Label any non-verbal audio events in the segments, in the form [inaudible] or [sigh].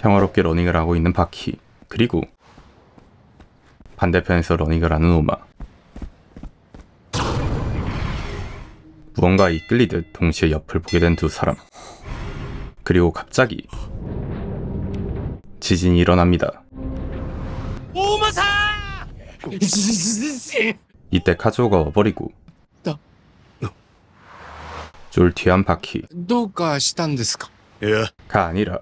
평화롭게 러닝을 하고 있는 바퀴 그리고 반대편에서 러닝을 하는 오마. 무언가 이끌리듯 동시에 옆을 보게 된 두 사람. 그리고 갑자기 지진이 일어납니다. 오마사! [laughs] 이때 카조가 와버리고 쫄 뒤한 바퀴. 예. 가 아니라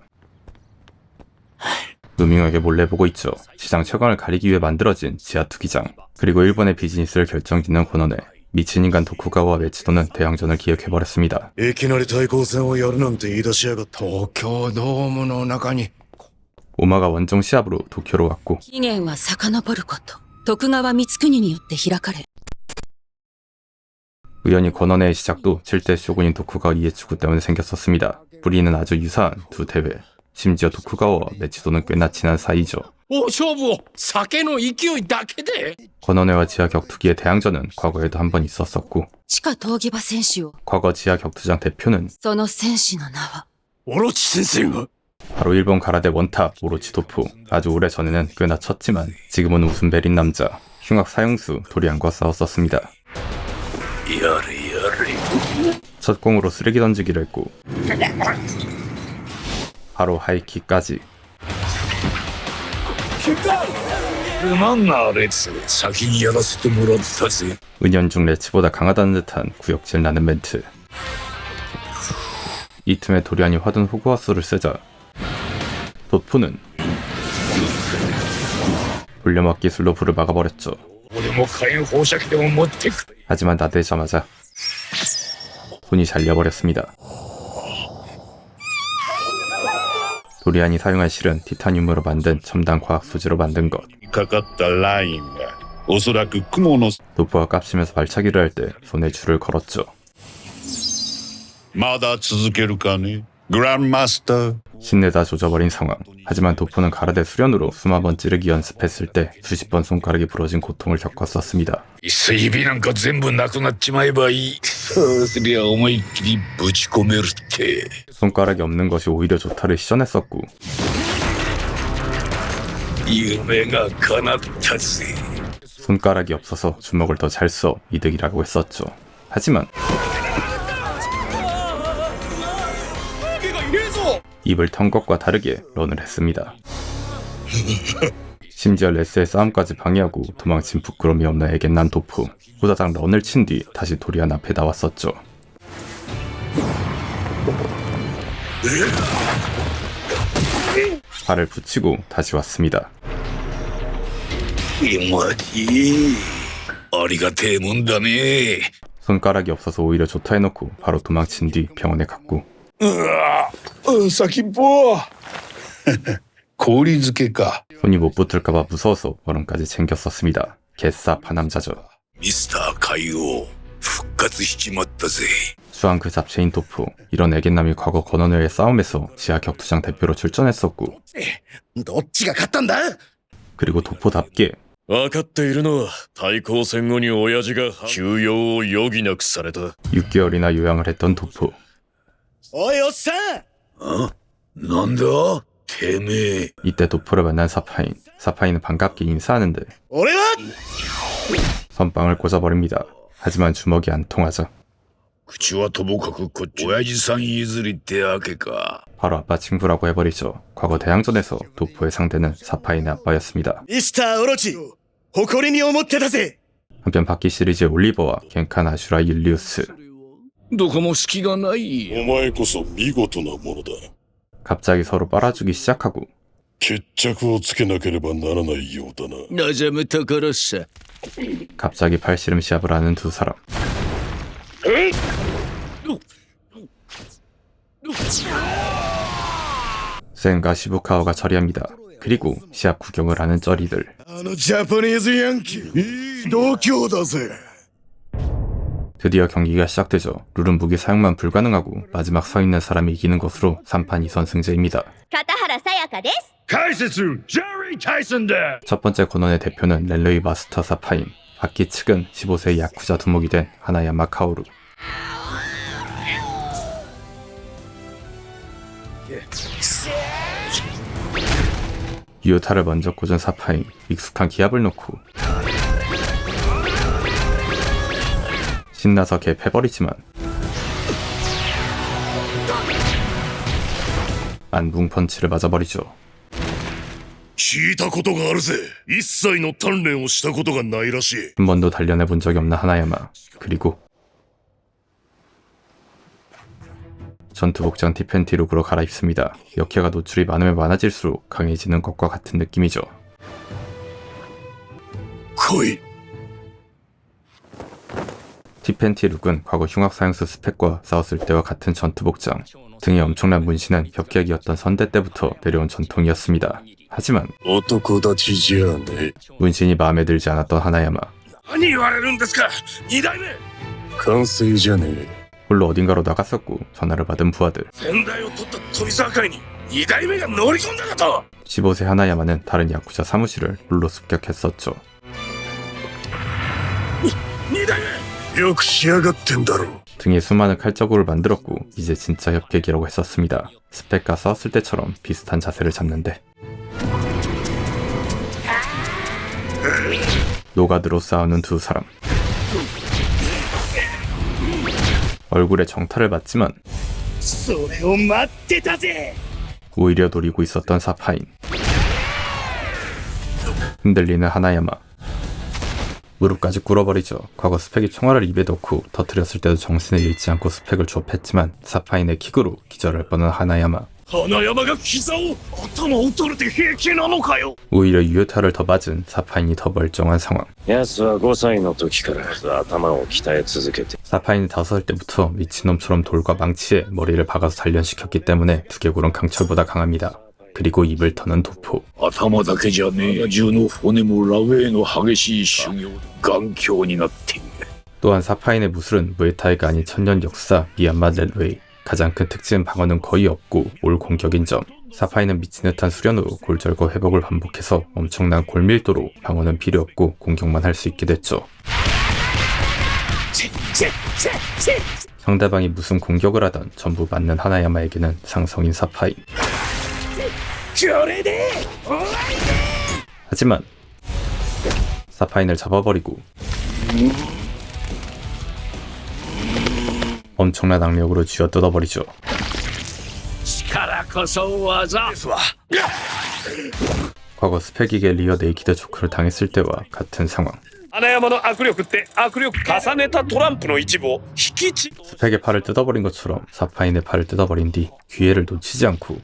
누밍에게 몰래 보고 있죠. 시장 채광을 가리기 위해 만들어진 지하 투기장 그리고 일본의 비즈니스를 결정짓는 권원에 미친 인간 도쿠가와 메치도는 대항전을 기획해버렸습니다. いきなり対抗戦をやるなんて言い出しやがった東京ドームの中に 오마가 원정 시합으로 도쿄로 왔고 期限は遡ること徳川光圀によって開かれ 우연히 권원의 시작도 7대 쇼군인 도쿠가와 이에츠구 때문에 생겼었습니다. 뿌리는 아주 유사한 두 대회. 심지어 도쿠가와 메치도는 꽤나 친한 사이죠. 大勝負を酒の勢いだけで 권원회와 지하 격투기의 대항전은 과거에도 한 번 있었었고 地下闘技場選手を 과거 지하 격투장 대표는 その戦士の名はオロチ先生が 바로 일본 가라데 원탑 오로치 도프 아주 오래 전에는 꽤나 쳤지만 지금은 웃음 베린 남자 흉악 사형수 도리안과 싸웠었습니다 やれやれ 첫 공으로 쓰레기 던지기를 했고 바로 하이키까지. 은연중 레츠보다 강하다는 듯한 구역질 나는 멘트. 이 틈에 도리안이 화둔 호그와스를 쓰자 도프는 물려막 기술로 불을 막아버렸죠. 하지만 나대자마자 손이 잘려버렸습니다. 도리안이 사용한 실은 티타늄으로 만든 첨단 과학 소재로 만든 것. かかったラインがおそらく雲の 도프가 깝치면서 발차기를 할 때 손에 줄을 걸었죠. まだ続けるかねグランマスター 신내다 조져버린 상황. 하지만 도프는 가라데 수련으로 수만 번 찌르기 연습했을 때 수십 번 손가락이 부러진 고통을 겪었었습니다. 水火なんか全部なくなっちまえばいいそうすりゃ思いっきりぶち込めるって 손가락이 없는 것이 오히려 좋다를 시전했었고 夢が叶ったぜ 손가락이 없어서 주먹을 더 잘 써 이득이라고 했었죠. 하지만 입을 턴 것과 다르게 런을 했습니다. 심지어 레스의 싸움까지 방해하고 도망친 부끄럼이 없는 에겐난 도프 후다닥 런을 친 뒤 다시 도리안 앞에 나왔었죠. 발을 붙이고 다시 왔습니다. 이마지 어리가 대문다며 손가락이 없어서 오히려 좋다 해놓고 바로 도망친 뒤 병원에 갔고 うん先っぽ氷漬けか 손이 못 붙을까봐 무서워서 얼음까지 챙겼었습니다. 개싸 파남자죠. ミスター海王復活しちまったぜ 수한 그 잡채인 도프 이런 애견남이 과거 건원회의 싸움에서 지하 격투장 대표로 출전했었고 どっちが勝ったんだ 그리고 도포답게 分かっているのは対抗戦後に親父が休養を余儀なくされた 6개월이나 요양을 했던 도프 おいおっさんなんだてめえ 이때 도프를 만난 사파인 사파인은 반갑게 인사하는데 俺は 선빵을 꽂아버립니다. 하지만 주먹이 안 통하자 口はともかくこっち親父さん譲りってわけか 바로 아빠 친구라고 해버리죠. 과거 대항전에서 도프의 상대는 사파인의 아빠였습니다. ミスターオロチ誇りに思ってたぜ 한편 바퀴 시리즈의 올리버와 겐칸 아슈라 율리우스 どこも隙がないお前こそ見事なものだ 갑자기 서로 빨아주기 시작하고 決着をつけなければならないようだな望むところさ 갑자기 팔씨름 시합을 하는 두 사람. 센과 시부카와가 처리합니다. 그리고 시합 구경을 하는 쩌리들. あのジャパニーズヤンキーいい度胸だぜ 드디어 경기가 시작되죠. 룰은 무기 사용만 불가능하고 마지막 서 있는 사람이 이기는 것으로 3판 2선 승제입니다. 가타하라 사야카 데스. 카이세츠 제리 타이슨데. 첫 번째 권원의 대표는 렐레이 마스터 사파인. 악기 측은 15세 야쿠자 두목이 된 하나야마 카오루. 유타를 먼저 꽂은 사파인 익숙한 기압을 놓고 신나서 개 패버리지만 안붕 펀치를 맞아버리죠. 聞いたことがあるぜ一切の鍛錬をしたことがないらしい 한 번도 단련해 본 적이 없는 하나야마. 그리고 전투 복장 티팬티 룩으로 갈아입습니다. 역해가 노출이 많으면 많아질수록 강해지는 것과 같은 느낌이죠. 来い 티펜티 룩은 과거 흉악사형수 스펙과 싸웠을 때와 같은 전투복장, 등의 엄청난 문신은 격격이었던 선대 때부터 내려온 전통이었습니다. 하지만 문신이 마음에 들지 않았던 하나야마. 홀로 어딘가로 나갔었고 전화를 받은 부하들. 15세 하나야마는 다른 야쿠자 사무실을 홀로 습격했었죠. 2代目 よく仕上がってんだろ 등에 수많은 칼자국을 만들었고 이제 진짜 협객이라고 했었습니다. 스펙과 싸웠을 때처럼 비슷한 자세를 잡는데 노가드로 싸우는 두 사람 얼굴에 정타를 맞지만 それを待ってたぜ 오히려 노리고 있었던 사파인 흔들리는 하나야마 무릎까지 꿇어버리죠. 과거 스펙이 총알을 입에 넣고 터트렸을 때도 정신을 잃지 않고 스펙을 조업했지만 사파인의 킥으로 기절할 뻔한 하나야마 花山が膝を頭を取れて平気なのかよ 오히려 유효타를 더 맞은 사파인이 더 멀쩡한 상황 奴は5歳の時から頭を鍛え続けて 사파인은 다섯 살 때부터 미친놈처럼 돌과 망치에 머리를 박아서 단련시켰기 때문에 두개골은 강철보다 강합니다. 그리고 입을 터는 도포 頭だけじゃねえ中の骨もラウェイの激しい修行頑強になっている 또한 사파인의 무술은 무에타이가 아닌 천년 역사 미얀마 렐웨이 가장 큰 특징은 방어는 거의 없고 올 공격인 점 사파인은 미친 듯한 수련으로 골절과 회복을 반복해서 엄청난 골밀도로 방어는 필요 없고 공격만 할 수 있게 됐죠 상대방이 무슨 공격을 하던 전부 맞는 하나야마에게는 상성인 사파인 これで 하지만 사파인을 잡아버리고 엄청난 악력으로 쥐어뜯어버리죠 力こそ技ですわ 과거 스펙에게 리어 네이키드 초크를 당했을 때와 같은 상황 花山の握力って握力重ねたトランプの一部を引きち 스펙의 팔을 뜯어버린 것처럼 사파인의 팔을 뜯어버린 뒤 기회를 놓치지 않고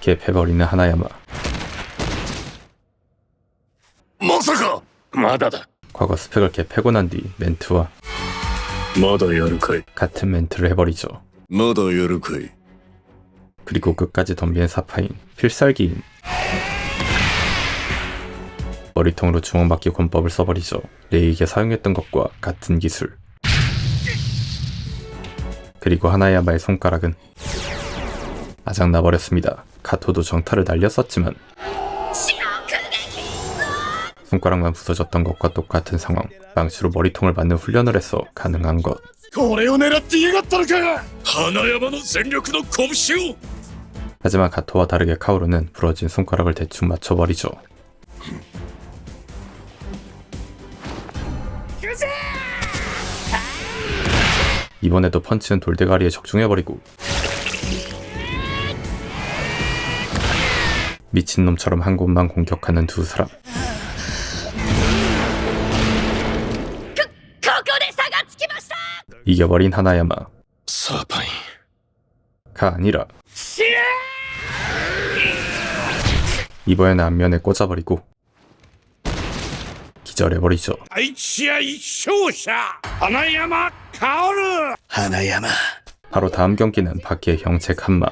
개패버리는 하나야마 まさかまだだ 과거 스펙을 개패고 난 뒤 멘트와 まだやるかい 같은 멘트를 해버리죠 まだやるかい 그리고 끝까지 덤비는 사파인 필살기인 머리통으로 주먹맞기 권법을 써버리죠 레이에게 사용했던 것과 같은 기술 그리고 하나야마의 손가락은 아작나 버렸습니다. 가토도 정타를 날렸었지만 손가락만 부서졌던 것과 똑같은 상황. 망치로 머리통을 맞는 훈련을 해서 가능한 것. 하지만 가토와 다르게 카오루는 부러진 손가락을 대충 맞춰버리죠. 이번에도 펀치는 돌대가리에 적중해버리고 미친놈처럼 한 곳만 공격하는 두 사람. 이겨버린 하나야마. 가 아니라 이번엔 안면에 꽂아버리고 기절해버리죠. 바로 다음 경기는 밖에 형책 한마.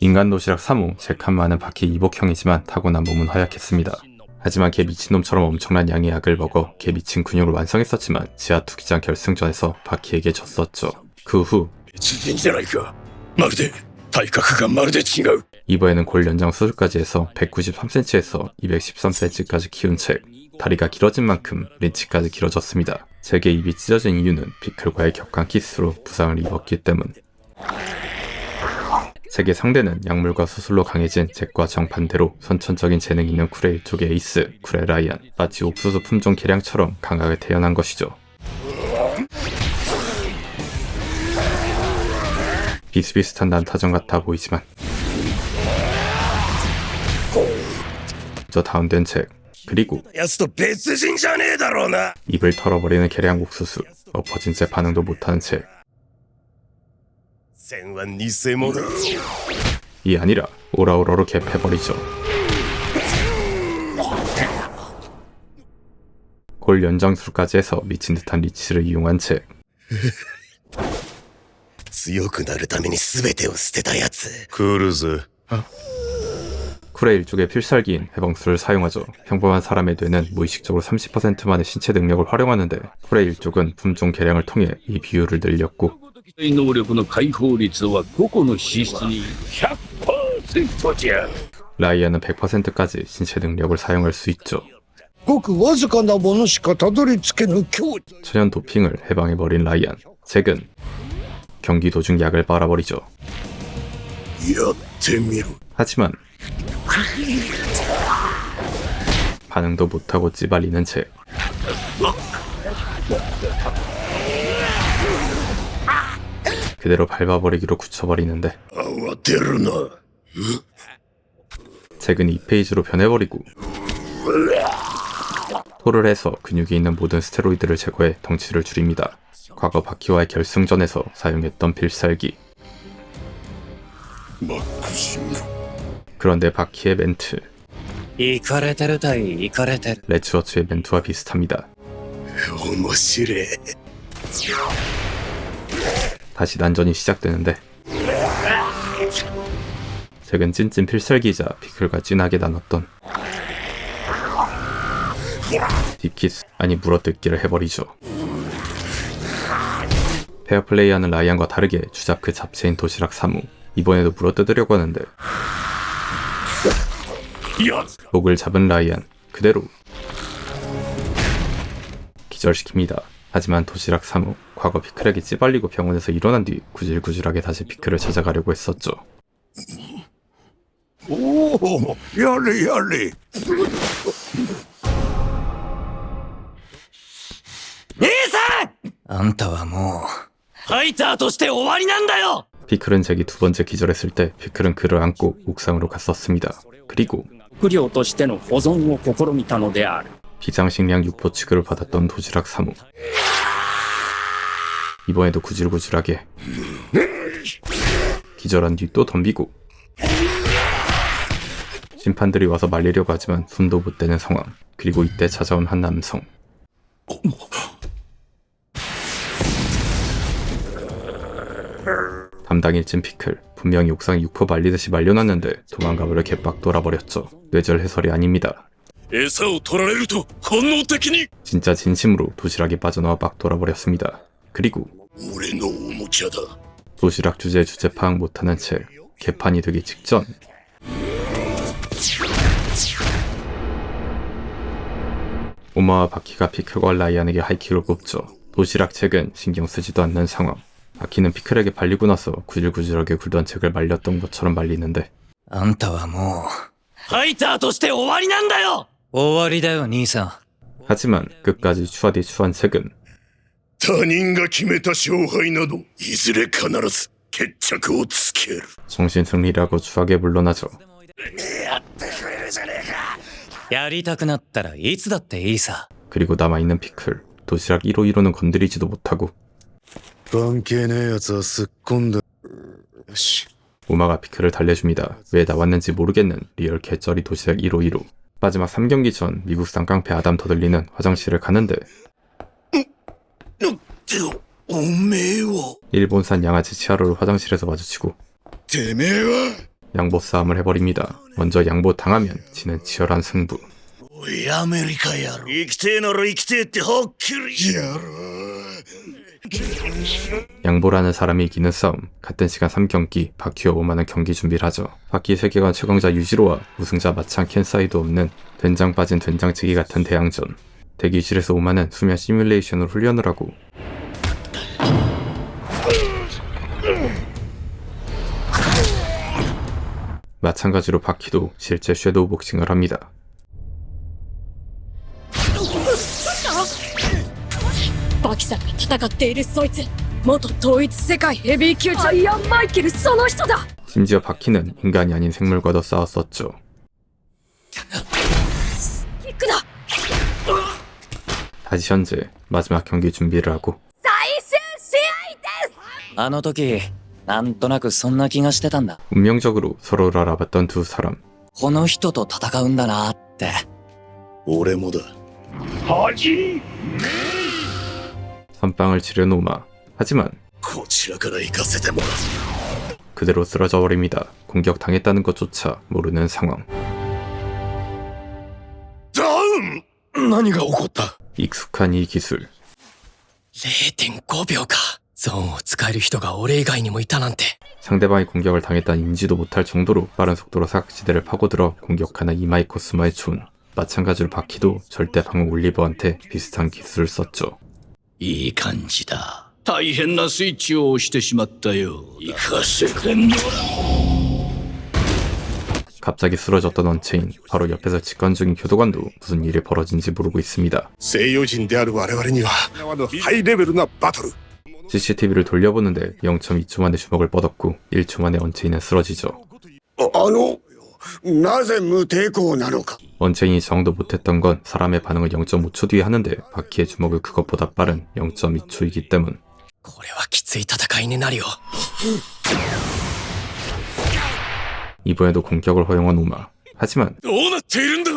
인간 도시락 3호 잭한마는 바키 이복형이지만 타고난 몸은 허약했습니다. 하지만 걔 미친놈처럼 엄청난 양의 약을 먹어 걔 미친 근육을 완성했었지만 지하 투기장 결승전에서 바키에게 졌었죠. 그 후 別人じゃないかまるで体格がまるで違う 이번에는 골 연장 수술까지 해서 193cm에서 213cm까지 키운 책. 다리가 길어진 만큼 린치까지 길어졌습니다. 잭의 입이 찢어진 이유는 비클과의 격한 키스로 부상을 입었기 때문. 세계 상대는 약물과 수술로 강해진 잭과 정반대로 선천적인 재능 있는 쿠레 일족의 에이스 쿠레 라이언. 마치 옥수수 품종 개량처럼 강하게 태어난 것이죠. 비슷비슷한 난타전 같아 보이지만 저 다운된 책 그리고 입을 털어버리는 계량 옥수수 엎어진 채 반응도 못하는 책 잭線は偽物 이 아니라 오라오라로 갭해버리죠. 골 연장술까지 해서 미친 듯한 리치를 이용한 채 強くなるために全てを捨てたやつ来るぜ 쿨의 일종의 필살기인 해방술을 사용하죠. 평범한 사람의 뇌는 무의식적으로 30%만의 신체 능력을 활용하는데 쿨의 일족은 품종 개량을 통해 이 비율을 늘렸고 能力の解放率は個々の資質に100%じゃ 라이아는 100%까지 신체 능력을 사용할 수 있죠. ごくわずかなものしかたどり着けぬ境地 천연 도핑을 해방해버린 라이안. 잭은 경기 도중 약을 빨아버리죠. やってみろ 하지만 반응도 못하고 찌발리는 채 그대로 밟아버리기로 굳혀버리는데 책은 2페이지로 변해버리고 토를 해서 근육이 있는 모든 스테로이드를 제거해 덩치를 줄입니다. 과거 바퀴와의 결승전에서 사용했던 필살기. 그런데 바퀴의 멘트. 레츠워츠의 멘트와 비슷합니다. 다시 난전이 시작되는데 최근 찐찐 필살기이자 피클과 진하게 나눴던 딥키스 아니 물어뜯기를 해버리죠. 페어플레이하는 라이언과 다르게 주작 그 잡채인 도시락 사무 이번에도 물어뜯으려고 하는데 목을 잡은 라이언 그대로 기절시킵니다. 하지만 도시락 사무 과거 피클에게 찌발리고 병원에서 일어난 뒤 구질구질하게 다시 피클을 찾아가려고 했었죠. おおやれやれあんたはもうファイターとして終わりなんだよ 피클은 잭이 두 번째 기절했을 때 피클은 그를 안고 옥상으로 갔었습니다. 그리고 食料としての保存を試みたのである 비상식량 육포 취급을 받았던 도시락 사무. 이번에도 구질구질하게 기절한 뒤 또 덤비고 심판들이 와서 말리려고 하지만 손도 못 대는 상황. 그리고 이때 찾아온 한 남성. 담당 일진 피클 분명히 옥상에 육포 말리듯이 말려놨는데 도망가버려 개빡 돌아버렸죠. 뇌절 해설이 아닙니다. 餌を取られると本能的に 진짜 진심으로 도시락에 빠져나와 막 돌아버렸습니다. 그리고 俺のおもちゃだ 도시락 주제 주제 파악 못하는 채 개판이 되기 직전 오마와 바키가 피클과 라이안에게 하이킥을 꼽죠. 도시락 책은 신경 쓰지도 않는 상황. 바키는 피클에게 발리고 나서 구질구질하게 굴던 책을 말렸던 것처럼 말리는데 あんたはもうファイターとして終わりなんだよ 終わりだよ兄さん 하지만 끝까지 추하디 추한 책은 他人が決めた勝敗などいずれ必ず決着をつける 정신 승리라고 추하게 물러나죠. やりたくなったらいつだっていいさ 그리고 남아있는 피클 도시락 1호 1호는 건드리지도 못하고 関係ねえ奴はすっ込んだよし 오마가 피클을 달래줍니다. 왜 나왔는지 모르겠는 리얼 개쩌리 도시락 1호 1호. 마지막 3경기 전 미국산 깡패 아담 더들리는 화장실을 가는데 일본산 양아치 치아로를 화장실에서 마주치고 양보 싸움을 해버립니다. 먼저 양보 당하면 지는 치열한 승부. 양보라는 사람이 이기는 싸움, 같은 시간 3경기, 바퀴와 5만원 경기 준비를 하죠. 바퀴 세계관 최강자 유지로와 우승자 마창 켄 사이도 없는 된장 빠진 된장찌개 같은 대항전. 대기실에서 5만원 수면 시뮬레이션으로 훈련을 하고 마찬가지로 바퀴도 실제 섀도우 복싱을 합니다. バキさんが戦っているそいつ元統一世界ヘビー級ジャイアンマイケルその人だ 심지어 바퀴는 인간이 아닌 생물과도 싸웠었죠. キックだ 다시 현재 마지막 경기 준비를 하고 最終試合ですあの時、なんとなくそんな気がしてたんだ。 운명적으로 서로를 알아봤던 두 사람. この人と戦うんだなって。俺もだ 선빵을 치른 오마. 하지만 こちらから行かせてもらう 그대로 쓰러져 버립니다. 공격당했다는 것조차 모르는 상황. ダウン何が起こった 익숙한 이 기술. 0.5秒か。ゾーンを使える人が俺以外にもいたなんて。 상대방이 공격을 당했다는 인지도 못할 정도로 빠른 속도로 사각지대를 파고들어 공격하는 이마이 코스마의 촌. 마찬가지로 바퀴도 절대 방어 올리버한테 비슷한 기술을 썼죠. いい感じだ大変なスイッチを押してしまったよ行かせてもら 갑자기 쓰러졌던 언체인 바로 옆에서 직관 중인 교도관도 무슨 일이 벌어진지 모르고 있습니다. 西洋人である我々にはハイレベルなバトル CCTV를 돌려보는데 0.2초 만에 주먹을 뻗었고 1초 만에 언체인은 쓰러지죠. ああのなぜ無抵抗なのか 언체인이 정도 못했던 건 사람의 반응을 0.5초 뒤에 하는데 바퀴의 주먹을 그것보다 빠른 0.2초이기 때문 これはきつい戦いになるよ。 이번에도 공격을 허용한 오마. 하지만 どうなっているんだ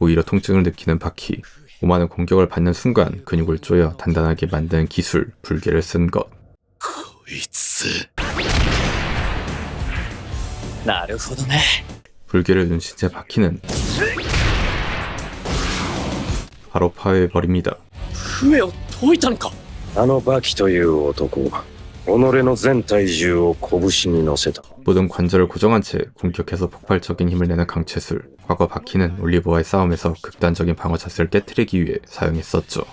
오히려 통증을 느끼는 바퀴. 오마는 공격을 받는 순간 근육을 조여 단단하게 만드는 기술, 불개를 쓴 것. こいつ なるほどね。 불개를 눈친 채 바퀴는 바로 파괴해버립니다. 船を解いたのかあのバキという男、己の全体重を拳に乗せた。 모든 관절을 고정한 채 공격해서 폭발적인 힘을 내는 강체술. 과거 바퀴는 올리버와의 싸움에서 극단적인 방어 자세를 깨뜨리기 위해 사용했었죠.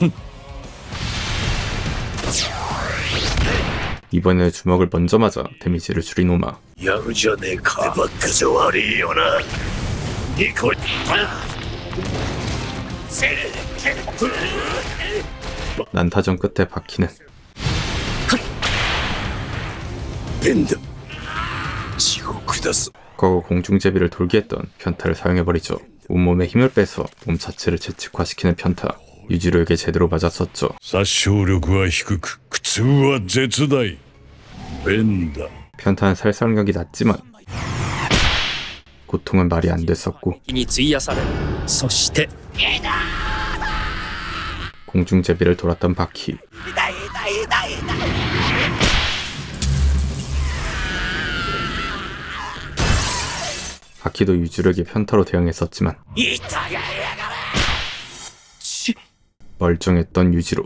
[laughs] 이번에는 주먹을 먼저 맞아 데미지를 줄인 오마. やるじゃねえかばっかじゃ悪いよなニコせ 난타전 끝에 바퀴는 ペンダ地獄だぞ 과거 공중제비를 돌게 했던 편타를 사용해버리죠. 온몸에 힘을 빼서 몸 자체를 재측화시키는 편타. 유지로에게 제대로 맞았었죠. 殺傷力は低く苦痛は絶大 ペンダ 편타는 살상력이 낮지만 고통은 말이 안 됐었고 に費やされるそして 공중제비를 돌았던 바퀴. 바퀴도 유주력의 편타로 대응했었지만 멀쩡했던 유지로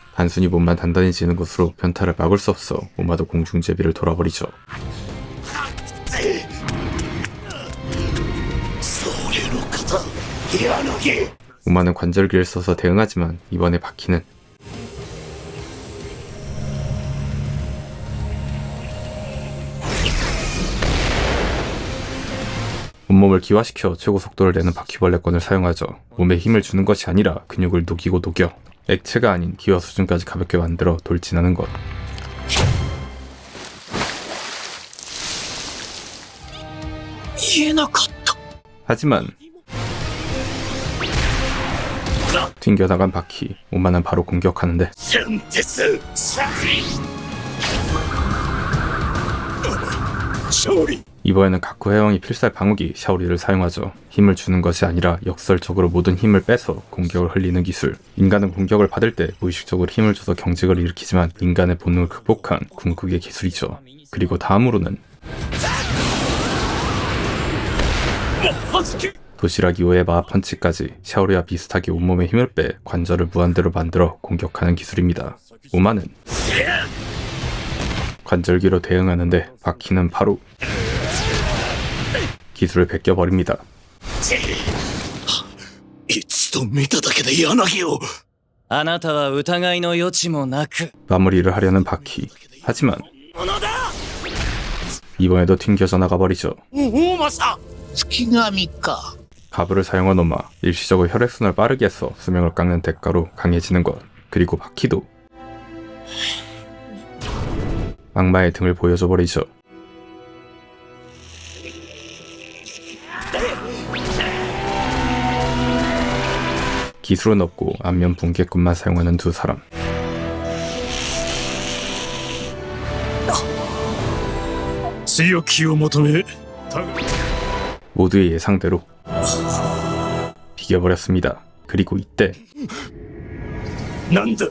단순히 몸만 단단해지는 것으로 변타를 막을 수 없어 우마도 공중제비를 돌아버리죠. 오마는 관절기를 써서 대응하지만 이번에 바퀴는 온몸을 기화시켜 최고 속도를 내는 바퀴벌레권을 사용하죠. 몸에 힘을 주는 것이 아니라 근육을 녹이고 녹여 액체가 아닌 기화 수준까지 가볍게 만들어 돌진하는 것. 하지만 튕겨나간 바퀴 오만한 바로 공격하는데. 이번에는 가쿠 해왕이 필살 방어기 샤오리를 사용하죠. 힘을 주는 것이 아니라 역설적으로 모든 힘을 빼서 공격을 흘리는 기술. 인간은 공격을 받을 때 무의식적으로 힘을 줘서 경직을 일으키지만 인간의 본능을 극복한 궁극의 기술이죠. 그리고 다음으로는 도시락 이후의 마하 펀치까지 샤오리와 비슷하게 온몸의 힘을 빼 관절을 무한대로 만들어 공격하는 기술입니다. 우마는 관절기로 대응하는데 바퀴는 바로 기술을 베껴버립니다. 一度見ただけで柳をあなたは疑いの余地もなく 마무리를 하려는 바퀴. 하지만 이번에도 튕겨져 나가버리죠. 月神か 가브를 사용한 오마 일시적으로 혈액순환을 빠르게 해서 수명을 깎는 대가로 강해지는 것 그리고 바퀴도 악마의 등을 보여줘 버리죠. 기술은 없고 안면 붕괴꾼만 사용하는 두 사람. 強きを求め 모두의 예상대로 비겨버렸습니다. 그리고 이때 なんだ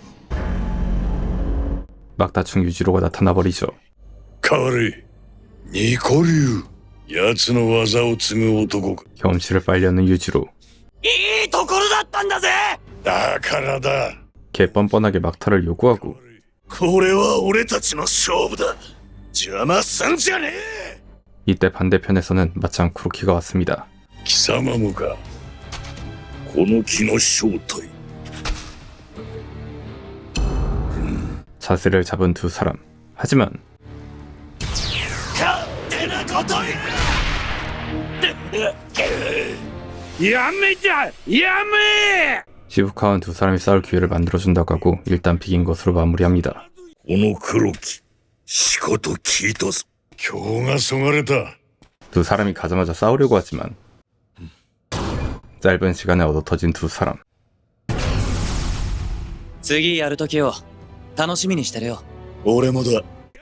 막다충 유지로가 나타나버리죠. 変われニコ流奴の技を継ぐ男か 경험치를 빨려는 유지로 いいところだったんだぜだからだ 개뻔뻔하게 막타를 요구하고 これは俺たちの勝負だ邪魔すんじゃねえ 이때 반대편에서는 마참 쿠로키가 왔습니다. 貴様もかこの木の正体 자세를 잡은 두 사람. 하지만 てなことや めじゃやめ 시부카와는 두 사람이 싸울 기회를 만들어준다고 하고 일단 비긴 것으로 마무리합니다. この黒木仕事聞いたぞ今日がそがれた 두 사람이 가자마자 싸우려고 하지만 짧은 시간에 얻어터진 두 사람. 次やるときを楽しみにしてるよ俺もだ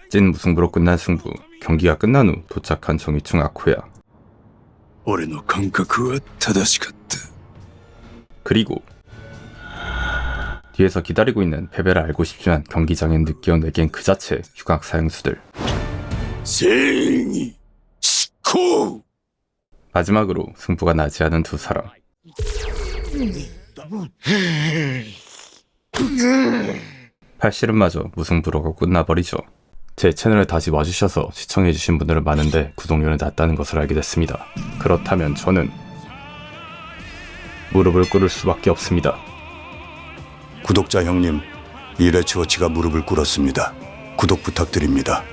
찐 무승부로 끝난 승부. 경기가 끝난 후 도착한 정의충 아쿠야. 俺の感覚は正しかった 그리고 뒤에서 기다리고 있는 패배를 알고 싶지만 경기장엔 늦게 온 내겐 그 자체 휴각 사형수들. 正義執行 마지막으로 승부가 나지 않은 두 사람. 팔씨름마저 무승부로가 끝나버리죠. 제 채널에 다시 와주셔서 시청해주신 분들은 많은데 구독료는 낮다는 것을 알게 됐습니다. 그렇다면 저는 무릎을 꿇을 수밖에 없습니다. 구독자 형님, 이레치워치가 무릎을 꿇었습니다. 구독 부탁드립니다.